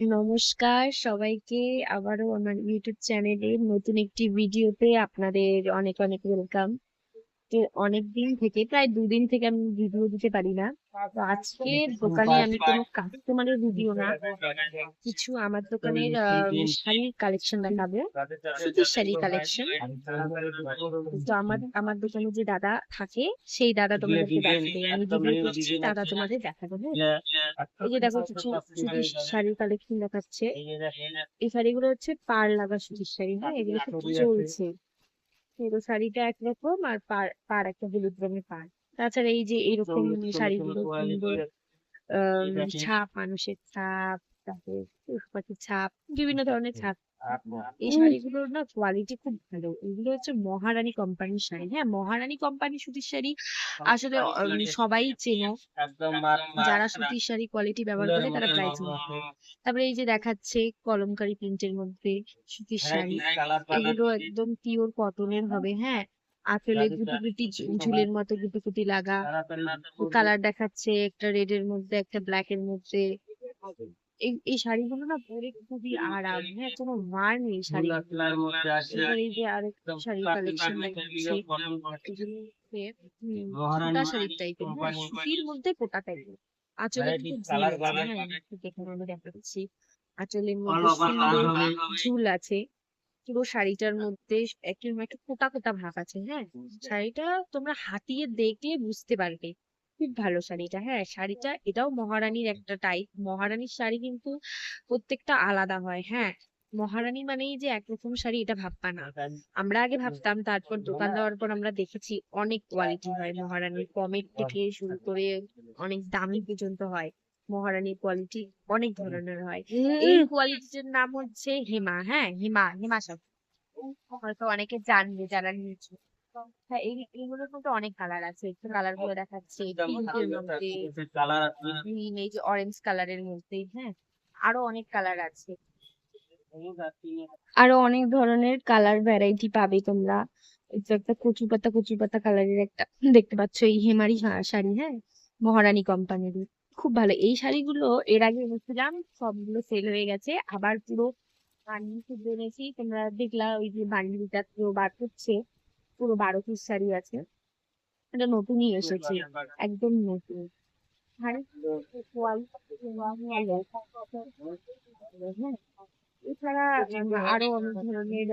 নমস্কার সবাইকে। আবারও আমার ইউটিউব চ্যানেলে নতুন একটি ভিডিওতে আপনাদের অনেক অনেক ওয়েলকাম তো অনেকদিন থেকে প্রায় দুদিন থেকে আমি ভিডিও দিতে পারি না। তো আজকে দোকানে আমি কোনো কাস্টমারের ভিডিও না। কিছু আমার দোকানের শাড়ির কালেকশন দেখাবো। সুতির শাড়ির কালেকশন তো আমার আমার দোকানে যে দাদা থাকে সেই দাদা তোমাদেরকে দেখাবে আমি ভিডিও করছি দাদা তোমাদের দেখাবে হ্যাঁ? এই যে দেখো কিছু সুতির শাড়ির কালেকশন দেখাচ্ছে। এই শাড়িগুলো হচ্ছে পাড় লাগা সুতির শাড়ি হ্যাঁ? এগুলো চলছে? পুরো শাড়িটা একরকম আর পাড় পাড় একটা হলুদ রঙের পাড়। তাছাড়া এই যে এরকম শাড়িগুলো সুন্দর আহ, ছাপ মানুষের ছাপ তারপরে পশু পাখির ছাপ বিভিন্ন ধরনের ছাপ। এই শাড়িগুলোর না কোয়ালিটি খুব ভালো। এগুলো হচ্ছে মহারানী কোম্পানির শাড়ি। হ্যাঁ মহারানী কোম্পানির সুতির শাড়ি আসলে সবাই চেনো। যারা সুতির শাড়ি কোয়ালিটি ব্যবহার করে তারা প্রায় চেনে। তারপরে এই যে দেখাচ্ছে কলমকারী প্রিন্টের মধ্যে সুতির শাড়ি। এগুলো একদম পিওর কটনের হবে হ্যাঁ। আঁচলে গুটি গুটি ঝুলের মতো গুটি গুটি লাগা। কালার দেখাচ্ছে একটা রেড এর মধ্যে একটা ব্ল্যাক এর মধ্যে। এই এই শাড়িগুলো না পরে খুবই আরাম। হ্যাঁ কোনো মার নেই শাড়ি এই যে আরেকটা শাড়ির কালেকশন ফোঁটা শাড়ির টাইপের সুতির মধ্যে। ফোঁটা টাইপের আঁচলে দেখাচ্ছি। আঁচলের মধ্যে ঝুল আছে। পুরো শাড়িটার মধ্যে একটু একটা ফোঁটা ফোঁটা ভাব আছে হ্যাঁ? শাড়িটা তোমরা হাতিয়ে দেখলে বুঝতে পারবে। খুব ভালো শাড়িটা হ্যাঁ শাড়িটা এটাও মহারানীর একটা টাইপ মহারানীর শাড়ি কিন্তু প্রত্যেকটা আলাদা হয়। হ্যাঁ মহারানী মানেই যে একরকম শাড়ি এটা ভাববা না। আমরা আগে ভাবতাম তারপর দোকান দেওয়ার পর আমরা দেখেছি অনেক কোয়ালিটি হয় মহারানীর। কমের থেকে শুরু করে অনেক দামি পর্যন্ত হয় মহারানীর কোয়ালিটি অনেক ধরনের হয়। এই কোয়ালিটির নাম হচ্ছে হেমা। হ্যাঁ হেমা হেমা সব হয়তো অনেকে জানবে যারা নিয়েছে। হ্যাঁ এই এইগুলোর মধ্যে অনেক কালার আছে। একটু কালারগুলো দেখাচ্ছে। পিঙ্কের মধ্যে গ্রিন এই যে অরেঞ্জ কালারের মধ্যে হ্যাঁ আরও অনেক কালার আছে। আরও অনেক ধরনের কালার ভ্যারাইটি পাবে তোমরা। একটা কচু পাতা কচু পাতা কালারের একটা দেখতে পাচ্ছ এই হেমারি শাড়ি হ্যাঁ মহারানী কোম্পানির খুব ভালো। এই শাড়িগুলো এর আগে এনেছিলাম সবগুলো সেল হয়ে গেছে। আবার পুরো বান্ডিল শুদ্ধ এনেছি। তোমরা দেখলা ওই যে বান্ডিলটা পুরো বার করছে। পুরো বারো পিস শাড়ি আছে। এটা নতুনই এসেছে একদম নতুন। এছাড়া আরও অনেক ধরনের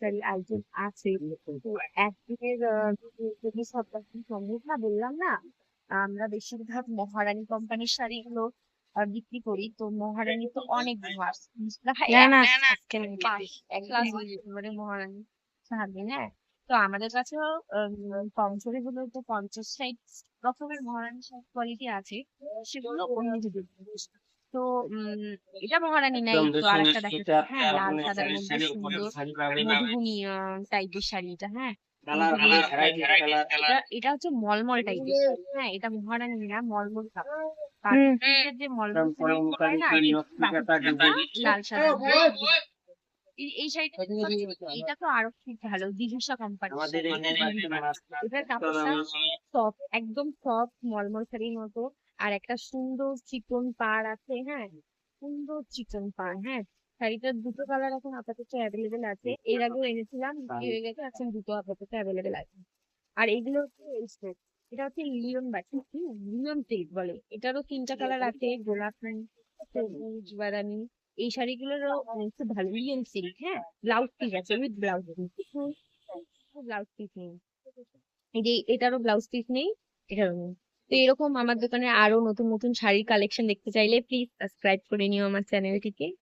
শাড়ি আইটেম আছে। তো একদিনের যদি সব রকম সম্ভব না বললাম না আমরা বেশিরভাগ মহারানী কোম্পানির শাড়িগুলো বিক্রি করি। তো মহারানী তো অনেক ভাস না না মহারানী। শাড়ি হ্যাঁ তো আমাদের কাছেও কমসরি গুলো তো পঞ্চাশ ষাট রকমের মহারানী কোয়ালিটি আছে সেগুলো অন্য তো উম এটা মহারানী নাই তো আরেকটা দেখাচ্ছি হ্যাঁ লাল সাদার মধ্যে সুন্দর মধুবনী টাইপের শাড়িটা হ্যাঁ এটা এটা হচ্ছে মলমল টাইপের হ্যাঁ এটা মহারানী না মলমল কাপড় যে মলমল হয় না লাল সাদা। এই শাড়িটা এটা তো আরও খুব ভালো দিঘুসা কোম্পানি এটার কাপড়টা সফট একদম সফট মলমল শাড়ির মতো। আর একটা সুন্দর চিকন পাড় আছে হ্যাঁ? সুন্দর চিকন পাড় হ্যাঁ? শাড়িটার দুটো কালার এখন আপাতত অ্যাভেলেবেল আছে। এর আগেও এনেছিলাম হয়ে গেছে এখন দুটো আপাতত অ্যাভেলেবেল আছে। আর এগুলো হচ্ছে এটা হচ্ছে লিওন বাটি লিওন সিল্ক বলে। এটারও তিনটা কালার আছে গোলাপি সবুজ বাদামি। এই শাড়িগুলোরও খুব ভালো লিওন সিল্ক হ্যাঁ? ব্লাউজ পিস আছে উইথ ব্লাউজ ব্লাউজ পিস নেই। এই যে এটারও ব্লাউজ পিস নেই এটারও নেই। তো এরকম আমার দোকানে আরও নতুন নতুন শাড়ির কালেকশন দেখতে চাইলে প্লিজ সাবস্ক্রাইব করে নিও আমার চ্যানেলটিকে